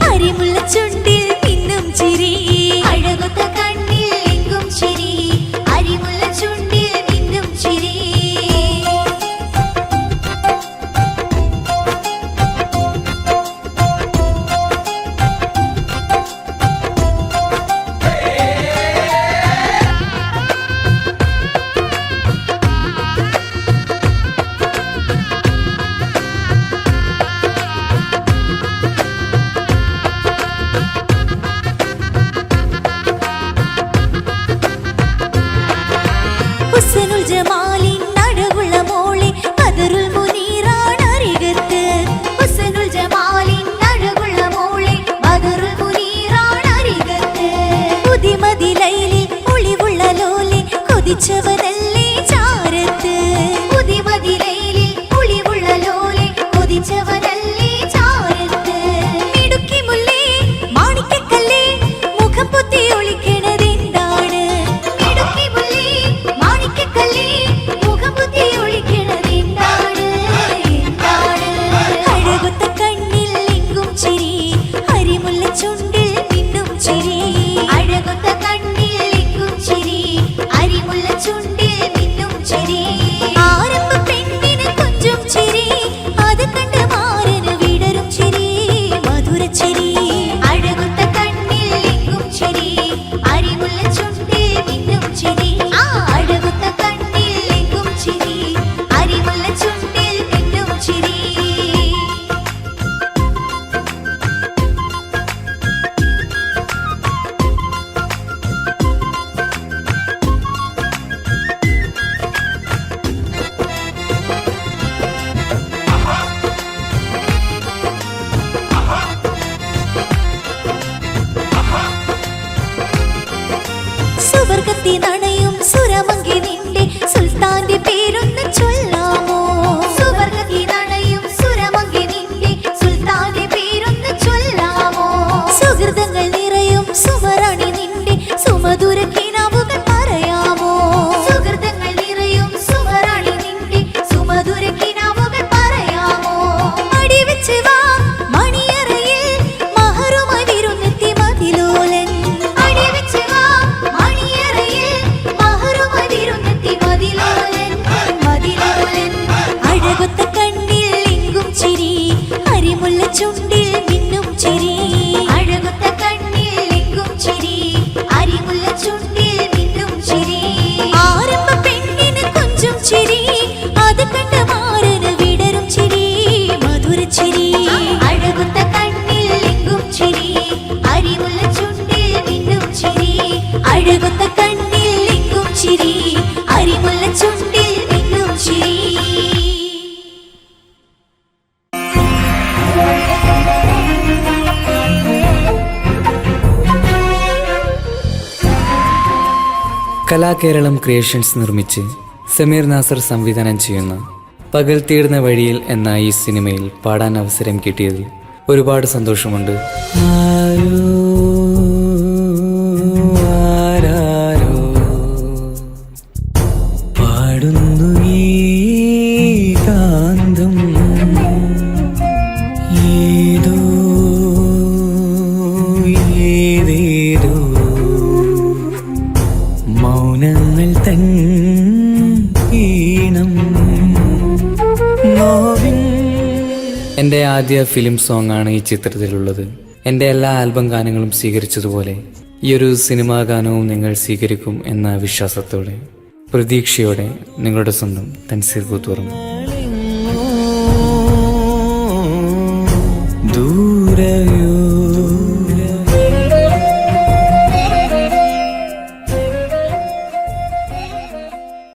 അരിമുള്ള ചുണ്ടിൽ നിന്നും ചിരി. അഴകൊത്ത ജമാലിൻ അഴകുള്ള മോളെ ബദറുൽ മുനീറാണ് അരികത്ത്. ഹുസ്നുൽ ജമാലിൻ അഴകുള്ള മോളെ ബദറുൽ മുനീറാണ് അരികത്ത്. പുതിമതിലയിലിൽ ഒളിവുള്ള ലോലെ കൊതിച്ചവനല്ലേ സുരമങ്കി നിന്റെ സുൽത്താന്റെ അഴകുത്ത കണ്ണിൽ ചിരി അരിമുള്ള ചുണ്ടിൽ മിന്നും ചിരി. കലാകേരളം ക്രിയേഷൻസ് നിർമ്മിച്ച് സമീർ നാസർ സംവിധാനം ചെയ്യുന്ന പകൽ തീർന്ന വഴിയിൽ എന്ന ഈ സിനിമയിൽ പാടാൻ അവസരം കിട്ടിയതിൽ ഒരുപാട് സന്തോഷമുണ്ട്. ആരോ, എന്റെ ആദ്യ ഫിലിം സോങ്ങാണ് ഈ ചിത്രത്തിലുള്ളത്. എന്റെ എല്ലാ ആൽബം ഗാനങ്ങളും സ്വീകരിച്ചതുപോലെ ഈ ഒരു സിനിമാ ഗാനവും നിങ്ങൾ സ്വീകരിക്കും എന്ന വിശ്വാസത്തോടെ പ്രതീക്ഷയോടെ നിങ്ങളുടെ സ്വന്തം തൻസീർ കൂത്തുറം ദൂരയോ